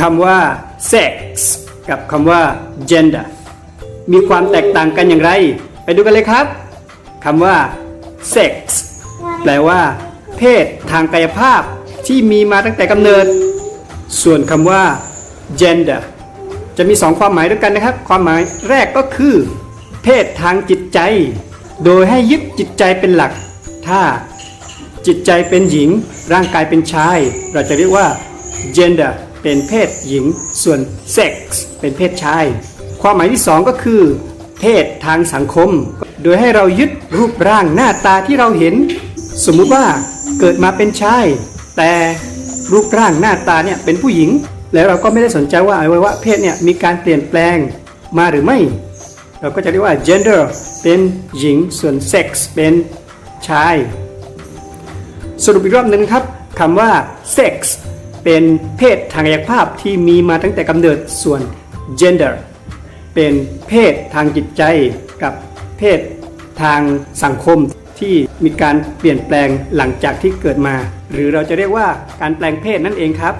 คำว่า sex กับคำว่า gender มีความแตกต่างกันอย่างไร ไปดูกันเลยครับคำว่า sex แปลว่า เพศทางกายภาพที่มีมาตั้งแต่กำเนิด ส่วนคำว่า gender จะมีสองความหมายด้วยกันนะครับ ความหมายแรกก็คือ เพศทางจิตใจ โดยให้ยึดจิตใจเป็นหลัก ถ้าจิตใจเป็นหญิง ร่างกายเป็นชาย เราจะเรียกว่า gender เป็นเพศหญิง ส่วน sex เป็นเพศชาย ความหมายที่สองก็คือ เพศทางสังคม โดยให้เรายึดรูปร่างหน้าตาที่เราเห็น สมมุติว่าเกิดมาเป็นชาย แต่รูปร่างหน้าตาเนี่ยเป็นผู้หญิง แล้วเราก็ไม่ได้สนใจว่าอวัยวะเพศเนี่ยมีการเปลี่ยนแปลงมาหรือไม่ เราก็จะเรียกว่า gender เป็นหญิงส่วน sex เป็นชาย สรุปอีกรอบหนึ่งครับคำว่า sex เป็นเพศทางกายภาพที่มีมาตั้งแต่กำเนิดส่วน gender เป็นเพศทางจิตใจกับเพศทางสังคมที่มีการเปลี่ยนแปลงหลังจากที่เกิดมา หรือเราจะเรียกว่าการแปลงเพศนั่นเองครับ